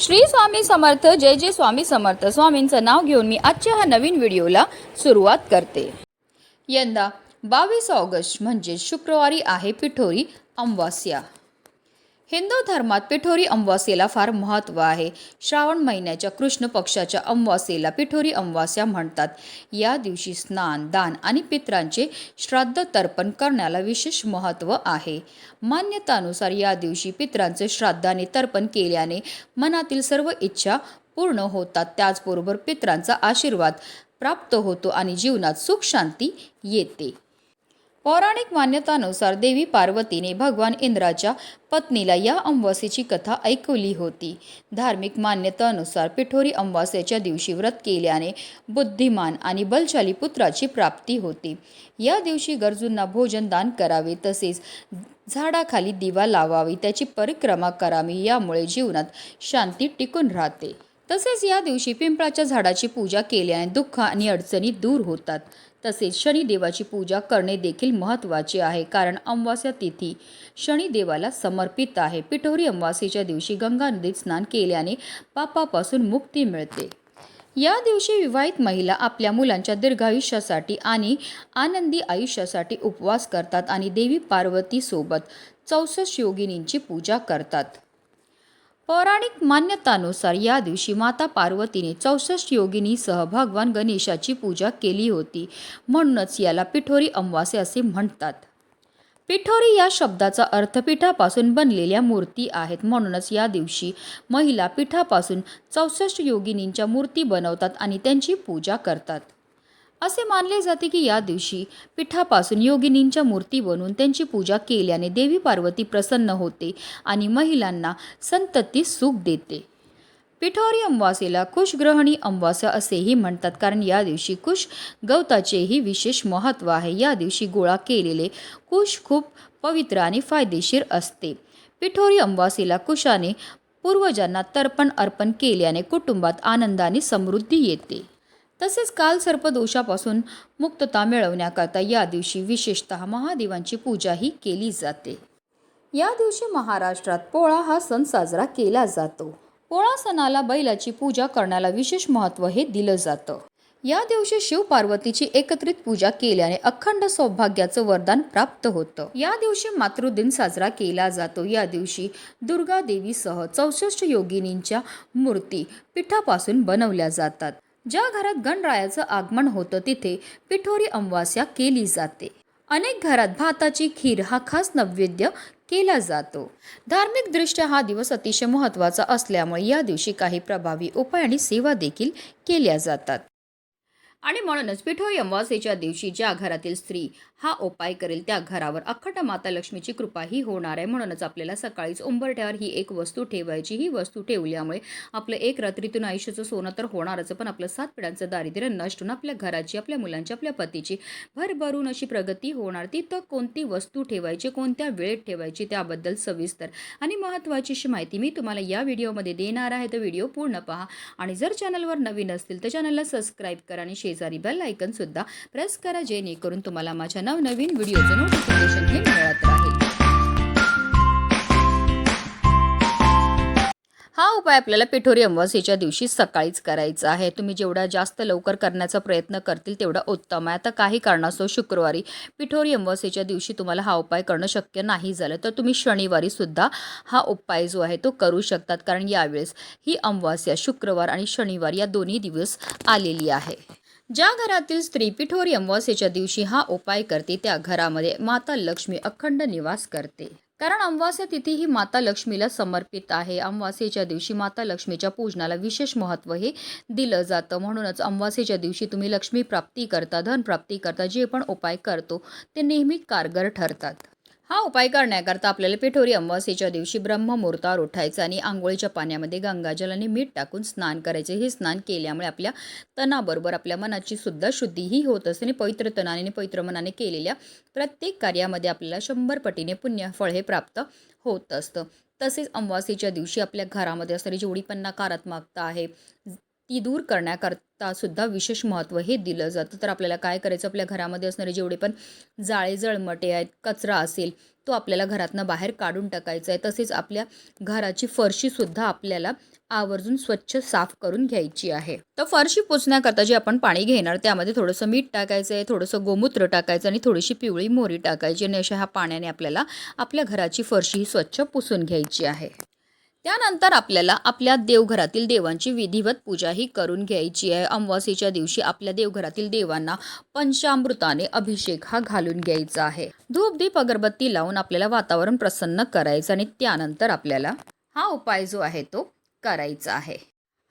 श्री स्वामी समर्थ जय जय स्वामी समर्थ. स्वामींचं नाव घेऊन मी आजच्या ह्या नवीन व्हिडिओला सुरुवात करते. यंदा बावीस ऑगस्ट म्हणजे शुक्रवारी आहे पिठोरी अमावास्या. हिंदू धर्मात पिठोरी अमावास्येला फार महत्त्व आहे. श्रावण महिन्याच्या कृष्ण पक्षाच्या अमावास्येला पिठोरी अमावास्या म्हणतात. या दिवशी स्नान दान आणि पित्रांचे श्राद्ध तर्पण करण्याला विशेष महत्त्व आहे. मान्यतानुसार या दिवशी पित्रांचे श्राद्धाने तर्पण केल्याने मनातील सर्व इच्छा पूर्ण होतात. त्याचबरोबर पित्रांचा आशीर्वाद प्राप्त होतो आणि जीवनात सुख शांती येते. पौराणिक मान्यतानुसार देवी पार्वतीने भगवान इंद्राच्या पत्नीला या अमावास्येची कथा ऐकवली होती. धार्मिक मान्यतानुसार पिठोरी अमावास्येच्या दिवशी व्रत केल्याने बुद्धिमान आणि बलशाली पुत्राची प्राप्ती होती. या दिवशी गरजूंना भोजन दान करावे तसेच झाडाखाली दिवा लावावी त्याची परिक्रमा करावी यामुळे जीवनात शांती टिकून राहते. तसेच या दिवशी पिंपळाच्या झाडाची पूजा केल्याने दुःख आणि अडचणी दूर होतात. तसेच शनिदेवाची पूजा करणे देखील महत्त्वाचे आहे कारण अमावास्या तिथी शनिदेवाला समर्पित आहे. पिठोरी अमावास्येच्या दिवशी गंगा नदीत स्नान केल्याने पापापासून मुक्ती मिळते. या दिवशी विवाहित महिला आपल्या मुलांच्या दीर्घायुष्यासाठी आणि आनंदी आयुष्यासाठी उपवास करतात आणि देवी पार्वतीसोबत चौसष्ट योगिनींची पूजा करतात. पौराणिक मान्यतानुसार या दिवशी माता पार्वतीने चौसष्ट योगिनीसह भगवान गणेशाची पूजा केली होती. म्हणूनच याला पिठोरी अमावास्या असे म्हणतात. पिठोरी या शब्दाचा अर्थ पिठापासून बनलेल्या मूर्ती आहेत. म्हणूनच या दिवशी महिला पिठापासून चौसष्ट योगिनींच्या मूर्ती बनवतात आणि त्यांची पूजा करतात. असे मानले जाते की या दिवशी पिठापासून योगिनींच्या मूर्ती बनवून त्यांची पूजा केल्याने देवी पार्वती प्रसन्न होते आणि महिलांना संतती सुख देते. पिठोरी अमावासेला कुशग्रहणी अमावास्या असेही म्हणतात कारण या दिवशी कुश गवताचेही विशेष महत्त्व आहे. या दिवशी गोळा केलेले कुश खूप पवित्र आणि फायदेशीर असते. पिठोरी अमावासेला कुशाने पूर्वजांना तर्पण अर्पण केल्याने कुटुंबात आनंदाने समृद्धी येते. तसेच काल सर्पदोषापासून मुक्तता मिळवण्याकरता या दिवशी विशेषतः महादेवांची पूजाही केली जाते. या दिवशी महाराष्ट्रात पोळा हा सण साजरा केला जातो. पोळा सणाला बैलाची पूजा करण्याला विशेष महत्त्व हे दिलं जातं. या दिवशी शिव पार्वतीची एकत्रित पूजा केल्याने अखंड सौभाग्याचं वरदान प्राप्त होतं. या दिवशी मातृदिन साजरा केला जातो. या दिवशी दुर्गा देवीसह चौसष्ट योगिनींच्या मूर्ती पिठापासून बनवल्या जातात. ज्या घरात गणरायाचं आगमन होतं तिथे पिठोरी अमावास्या केली जाते. अनेक घरात भाताची खीर हा खास नैवेद्य केला जातो. धार्मिकदृष्ट्या हा दिवस अतिशय महत्त्वाचा असल्यामुळे या दिवशी काही प्रभावी उपाय आणि सेवा देखील केल्या जातात. आणि म्हणूनच पिठोरी अमावास्येच्या दिवशी ज्या घरातील स्त्री हा उपाय करेल त्या घरावर अखंड माता लक्ष्मीची कृपाही होणार आहे. म्हणूनच आपल्याला सकाळीच उंबरठ्यावर ही एक वस्तू ठेवायची. ही वस्तू ठेवल्यामुळे आपलं एक रात्रीतून आयुष्याचं सोनं तर होणारच पण आपलं सात पिढ्यांचं दारिद्र्य नष्ट होऊन आपल्या घराची आपल्या मुलांची आपल्या पतीची भरभरून अशी प्रगती होणार. ती तर कोणती वस्तू ठेवायची कोणत्या वेळेत ठेवायची त्याबद्दल सविस्तर आणि महत्त्वाची अशी माहिती मी तुम्हाला या व्हिडिओमध्ये देणार आहे. तर व्हिडिओ पूर्ण पहा आणि जर चॅनलवर नवीन असतील तर चॅनलला सबस्क्राईब करा आणि शेजारी बेल सुद्धा प्रेस करा जेणेकरून तुम्हाला माझ्या नवनवीन व्हिडिओचं नोटिफिकेशन हे मिळत राहील. हा उपाय आपल्याला पिठोरी अमावास्येच्या दिवशी सकाळीच करायचा आहे. तुम्ही जेवढा जास्त लवकर करण्याचा प्रयत्न करतील तेवढा उत्तम आहे. आता काही कारणास्तव शुक्रवारी पिठोरी अमावास्येच्या दिवशी तुम्हाला हा उपाय करणं शक्य नाही झालं तर तुम्ही शनिवारी सुद्धा हा उपाय जो आहे तो करू शकतात कारण यावेळेस ही अमावास्या शुक्रवार आणि शनिवार या दोन्ही दिवस आलेली आहे. ज्या घरातील स्त्री पिठोरी अमावास्येच्या दिवशी हा उपाय करते त्या घरामध्ये माता लक्ष्मी अखंड निवास करते. कारण अमावास्या तिथी ही माता लक्ष्मीला समर्पित आहे. अमावास्येच्या दिवशी माता लक्ष्मीच्या पूजनाला विशेष महत्त्व हे दिलं जातं. म्हणूनच अमावास्येच्या दिवशी तुम्ही लक्ष्मी प्राप्ती करता धन प्राप्ती करता जे पण उपाय करतो ते नेहमी कारगर ठरतात. हा उपाय करण्याकरता आपल्याला पिठोरी अमावास्येच्या दिवशी ब्रह्ममुहूर्तावर उठायचं आणि आंघोळीच्या पाण्यामध्ये गंगाजलाने मीठ टाकून स्नान करायचे. हे स्नान केल्यामुळे आपल्या तणाबरोबर आपल्या मनाची सुद्धा शुद्धीही होत असते आणि पवित्र तणाने आणि पवित्र मनाने केलेल्या प्रत्येक कार्यामध्ये आपल्याला शंभर पटीने पुण्यफळ हे प्राप्त होत असतं. तसेच अमावास्येच्या दिवशी आपल्या घरामध्ये असणारी जेवढी पण नकारात्मकता आहे ती दूर करण्याकरता सुद्धा विशेष महत्त्व हे दिलं जातं. तर आपल्याला काय करायचं? आपल्या घरामध्ये असणारे जेवढे पण जाळे जळमटे आहेत कचरा असेल तो आपल्याला घरातनं बाहेर काढून टाकायचा आहे. तसेच आपल्या घराची फरशीसुद्धा आपल्याला आवर्जून स्वच्छ साफ करून घ्यायची आहे. तर फरशी पुसण्याकरता जे आपण पाणी घेणार त्यामध्ये थोडंसं मीठ टाकायचं आहे थोडंसं गोमूत्र टाकायचं आणि थोडीशी पिवळी मोहरी टाकायची आणि अशा ह्या पाण्याने आपल्याला आपल्या घराची फरशी ही स्वच्छ पुसून घ्यायची आहे. त्यानंतर आपल्याला आपल्या देवघरातील देवांची विधिवत पूजाही करून घ्यायची आहे. अमावास्येच्या दिवशी आपल्या देवघरातील देवांना पंचामृताने अभिषेक हा घालून घ्यायचा आहे. धूप दीप अगरबत्ती लावून आपल्याला वातावरण प्रसन्न करायचं आणि त्यानंतर आपल्याला हा उपाय जो आहे तो करायचा आहे.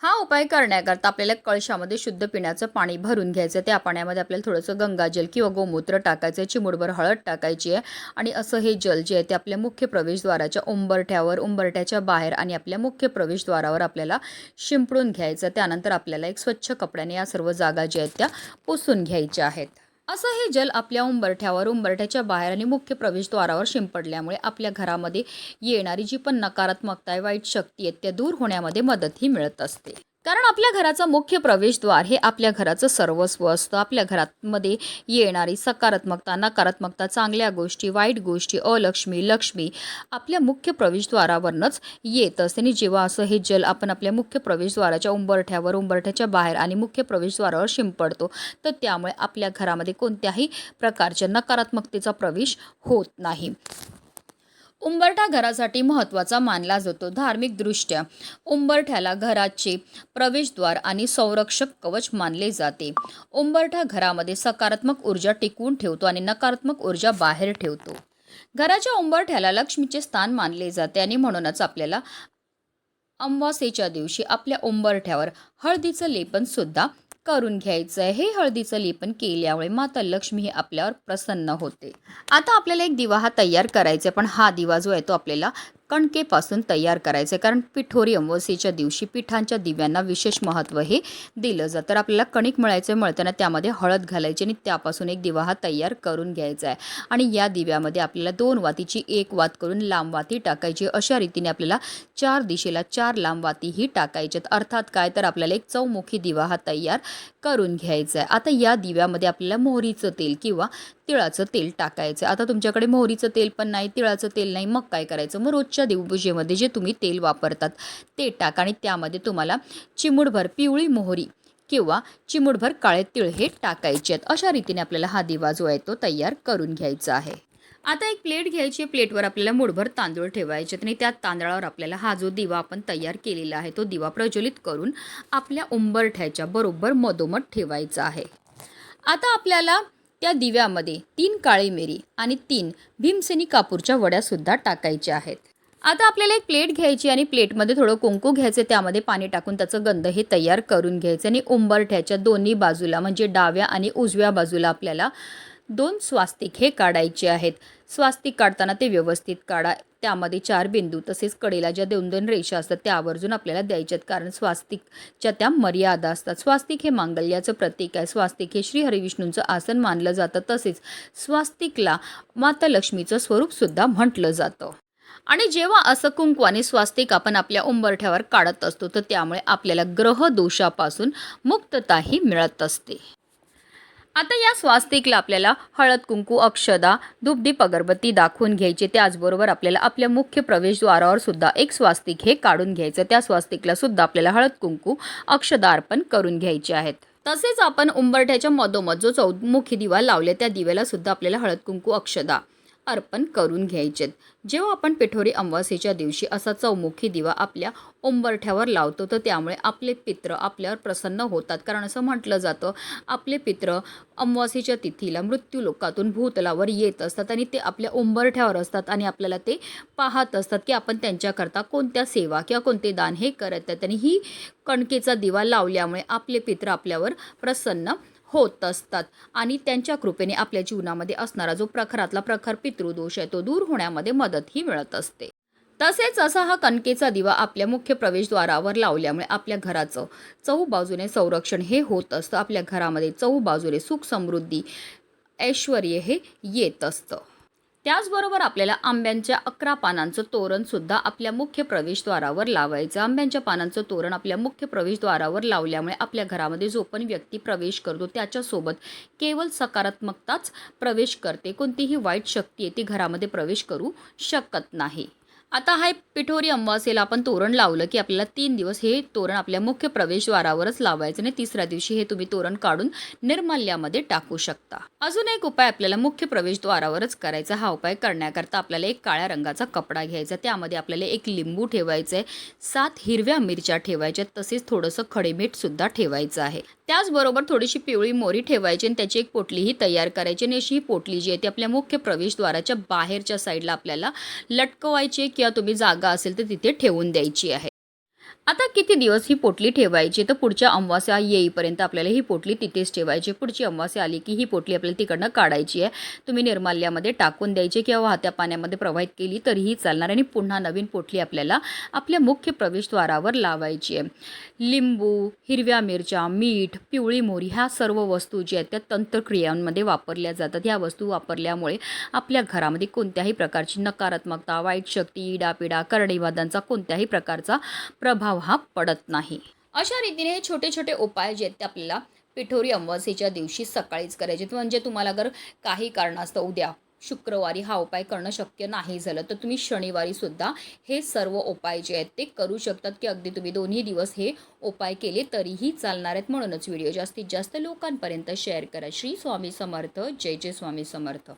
हा उपाय करण्याकरता आपल्याला कळशामध्ये शुद्ध पिण्याचं पाणी भरून घ्यायचं त्या पाण्यामध्ये आपल्याला थोडंसं गंगाजल किंवा गोमूत्र टाकायचं आहे. चिमुडभर हळद टाकायची आहे. आणि असं हे जल जे आहे ते आपल्या मुख्य प्रवेशद्वाराच्या उंबरठ्यावर उंबरठ्याच्या बाहेर आणि आपल्या मुख्य प्रवेशद्वारावर आपल्याला शिंपडून घ्यायचं त्यानंतर आपल्याला एक स्वच्छ कपड्याने या सर्व जागा ज्या आहेत त्या पुसून घ्यायच्या आहेत. असं हे जल आपल्या उंबरठ्यावर उंबरठ्याच्या बाहेर आणि मुख्य प्रवेशद्वारावर शिंपडल्यामुळे आपल्या घरामध्ये येणारी जी पण नकारात्मकता आहे वाईट शक्ती आहेत त्या दूर होण्यामध्ये मदतही मिळत असते. कारण आपल्या घराचं मुख्य प्रवेशद्वार हे आपल्या घराचं सर्वस्व असतं. आपल्या घरामध्ये येणारी सकारात्मकता नकारात्मकता चांगल्या गोष्टी वाईट गोष्टी अलक्ष्मी लक्ष्मी आपल्या मुख्य प्रवेशद्वारावरनंच येत असते. आणि जेव्हा असं हे जल आपण आपल्या मुख्य प्रवेशद्वाराच्या उंबरठ्यावर उंबरठ्याच्या बाहेर आणि मुख्य प्रवेशद्वारावर शिंपडतो तर त्यामुळे आपल्या घरामध्ये कोणत्याही प्रकारच्या नकारात्मकतेचा प्रवेश होत नाही. उंबरठा घरासाठी महत्त्वाचा मानला जातो धार्मिकदृष्ट्या. उंबरठ्याला घराचे प्रवेशद्वार आणि संरक्षक कवच मानले जाते. उंबरठा घरामध्ये सकारात्मक ऊर्जा टिकवून ठेवतो आणि नकारात्मक ऊर्जा बाहेर ठेवतो. घराच्या उंबरठ्याला लक्ष्मीचे स्थान मानले जाते आणि म्हणूनच आपल्याला अमावास्येच्या दिवशी आपल्या उंबरठ्यावर हळदीचं लेपनसुद्धा करून घ्यायचं आहे हे हळदीचं लेपन केल्यामुळे माता लक्ष्मी ही आपल्यावर प्रसन्न होते. आता आपल्याला एक दिवा हा तयार करायचा आहे पण हा दिवा जो आहे तो आपल्याला कणकेपासून तयार करायचं. आहे कारण पिठोरी अमावस्येच्या दिवशी पिठांच्या दिव्यांना विशेष महत्त्व हे दिलं जातं. तर आपल्याला कणिक मळायचं मळताना त्यामध्ये हळद घालायची आणि त्यापासून एक दिवा हा तयार करून घ्यायचा आहे. आणि या दिव्यामध्ये आपल्याला दोन वातीची एक वात करून लांब वाती टाकायची. अशा रीतीने आपल्याला चार दिशेला चार लांब वाती ही टाकायच्यात अर्थात काय? तर आपल्याला एक चौमुखी दिवा हा तयार करून घ्यायचा आहे. आता या दिव्यामध्ये आपल्याला मोहरीचं तेल किंवा तिळाचं तेल टाकायचं आता तुमच्याकडे मोहरीचं तेल पण नाही तिळाचं तेल नाही. मग काय करायचं? मग रोज रोजच्या देवपूजेमध्ये जे तुम्ही तेल वापरतात ते टाका आणि त्यामध्ये तुम्हाला चिमूडभर पिवळी मोहरी किंवा चिमूडभर काळे तिळ हे टाकायचे आहेत. अशा रीतीने आपल्याला हा दिवा जो आहे तो तयार करून घ्यायचा आहे. आता एक प्लेट घ्यायची आहे. प्लेटवर आपल्याला मुठभर तांदूळ ठेवायचे आणि त्या तांदळावर आपल्याला हा जो दिवा आपण तयार केलेला आहे तो दिवा प्रज्वलित करून आपल्या उंबरठ्याच्या बरोबर मधोमध ठेवायचा आहे. आता आपल्याला त्या दिव्यामध्ये तीन काळी मिरी आणि तीन भीमसेनी कापूरच्या वड्यासुद्धा टाकायच्या आहेत. आता आपल्याला एक प्लेट घ्यायची आणि प्लेटमध्ये थोडं कुंकू घ्यायचं त्यामध्ये पाणी टाकून त्याचं गंध हे तयार करून घ्यायचं आणि उंबरठ्याच्या दोन्ही बाजूला म्हणजे डाव्या आणि उजव्या बाजूला आपल्याला दोन स्वास्तिक हे काढायचे आहेत. स्वास्तिक काढताना ते व्यवस्थित काढा. त्यामध्ये चार बिंदू तसेच कडेला ज्या दोन दोन रेषा असतात त्या आवर्जून आपल्याला द्यायच्यात. कारण स्वास्तिकच्या त्या मर्यादा असतात. स्वास्तिक हे मांगल्याचं प्रतीक आहे. स्वास्तिक हे श्री हरिविष्णूंचं आसन मानलं जातं. तसेच स्वास्तिकला माता लक्ष्मीचं स्वरूपसुद्धा म्हटलं जातं. आणि जेव्हा असं कुंकू आणि स्वास्तिक आपण आपल्या उंबरठ्यावर काढत असतो तर त्यामुळे आपल्याला ग्रह दोषापासून मुक्तताही मिळत असते. आता या स्वास्तिकला आपल्याला हळद कुंकू अक्षदा धूपदीप अगरबत्ती दाखवून घ्यायची. त्याचबरोबर आपल्याला आपल्या मुख्य प्रवेशद्वारावर सुद्धा एक स्वास्तिक हे काढून घ्यायचं. त्या स्वास्तिकला सुद्धा आपल्याला हळद कुंकू अक्षदा अर्पण करून घ्यायचे आहेत. तसेच आपण उंबरठ्याच्या मधोमध जो चौमुखी दिवा लावले त्या दिव्याला सुद्धा आपल्याला हळद कुंकू अक्षदा अर्पण करून घ्यायचेत. जेव्हा आपण पिठोरी अमावास्येच्या दिवशी असा चौमुखी दिवा आपल्या उंबरठ्यावर लावतो तर त्यामुळे आपले पित्र आपल्यावर प्रसन्न होतात. कारण असं म्हटलं जातं आपले पित्र अमावास्येच्या तिथीला मृत्यू लोकातून भूतलावर येत असतात आणि ते आपल्या उंबरठ्यावर असतात आणि आपल्याला ते पाहत असतात की आपण त्यांच्याकरता कोणत्या सेवा किंवा कोणते दान हे करत आहेत. आणि ही कणकेचा दिवा लावल्यामुळे आपले पित्र आपल्यावर प्रसन्न होत असतात. आणि त्यांच्या कृपेने आपल्या जीवनामध्ये असणारा जो प्रखरातला प्रखर पितृदोष आहे तो दूर होण्यामध्ये मदतही मिळत असते. तसेच असा हा कणकेचा दिवा आपल्या मुख्य प्रवेशद्वारावर लावल्यामुळे आपल्या घराचं चहू बाजूने संरक्षण हे होत असतं. आपल्या घरामध्ये चहू बाजूने सुख समृद्धी ऐश्वर हे येत असतं. त्याचबरोबर आपल्याला आंब्यांच्या अकरा पानांचं तोरण सुद्धा आपल्या मुख्य प्रवेशद्वारावर लावायचं. आंब्यांच्या पानांचं तोरण आपल्या मुख्य प्रवेशद्वारावर लावल्यामुळे आपल्या घरामध्ये जो पण व्यक्ती प्रवेश करतो त्याच्यासोबत केवळ सकारात्मकताच प्रवेश करते. कोणतीही वाईट शक्ती आहे ती घरामध्ये प्रवेश करू शकत नाही. आता हा पिठोरी अमावास्येला आपण तोरण लावलं की आपल्याला तीन दिवस हे तोरण आपल्या मुख्य प्रवेशद्वारावरच लावायचं आणि तिसऱ्या दिवशी हे तुम्ही तोरण काढून निर्माल्यामध्ये टाकू शकता. अजून एक उपाय आपल्याला मुख्य प्रवेशद्वारावरच करायचा हा उपाय करण्याकरता आपल्याला एक काळ्या रंगाचा कपडा घ्यायचा त्यामध्ये आपल्याला एक लिंबू ठेवायचं आहे सात हिरव्या मिरच्या ठेवायच्या तसेच थोडंसं खडेमीठसुद्धा ठेवायचं आहे. त्याचबरोबर थोडीशी पिवळी मोरी ठेवायची आणि त्याची एक पोटलीही तयार करायची आणि अशी ही पोटली जी आहे ती आपल्या मुख्य प्रवेशद्वाराच्या बाहेरच्या साईडला आपल्याला लटकवायची किंवा तुम्ही जागा असेल तर तिथे ठेवून द्यायची आहे. आता किती दिवस ही पोटली ठेवायची? तर पुढच्या अमावास्या येईपर्यंत आपल्याला ही पोटली तिथेच ठेवायची. पुढची अमावास्या आली की ही पोटली आपल्याला तिकडनं काढायची आहे. तुम्ही निर्माल्यामध्ये टाकून द्यायची किंवा वाहत्या पाण्यामध्ये प्रवाहित केली तरीही चालणार आणि पुन्हा नवीन पोटली आपल्याला आपल्या मुख्य प्रवेशद्वारावर लावायची आहे. लिंबू हिरव्या मिरच्या मीठ पिवळी मोरी ह्या सर्व वस्तू ज्या आहेत त्या तंत्रक्रियांमध्ये वापरल्या जातात. ह्या वस्तू वापरल्यामुळे आपल्या घरामध्ये कोणत्याही प्रकारची नकारात्मकता वाईट शक्ती इडापिडा करडेवादांचा कोणत्याही प्रकारचा प्रभाव प्रभाव हा पडत नाही. अशा रीतीने हे छोटे छोटे उपाय जे आहेत ते आपल्याला पिठोरी अमावस्येच्या दिवशी सकाळीच करायचे. म्हणजे तुम्हाला जर काही कारणास्तव उद्या शुक्रवारी हा उपाय करणं शक्य नाही झालं तर तुम्ही शनिवारी सुद्धा हे सर्व उपाय जे आहेत ते करू शकतात की अगदी तुम्ही दोन्ही दिवस हे उपाय केले तरीही चालणार आहेत. म्हणूनच व्हिडिओ जास्तीत जास्त लोकांपर्यंत शेअर करा. श्री स्वामी समर्थ. जय जय स्वामी समर्थ.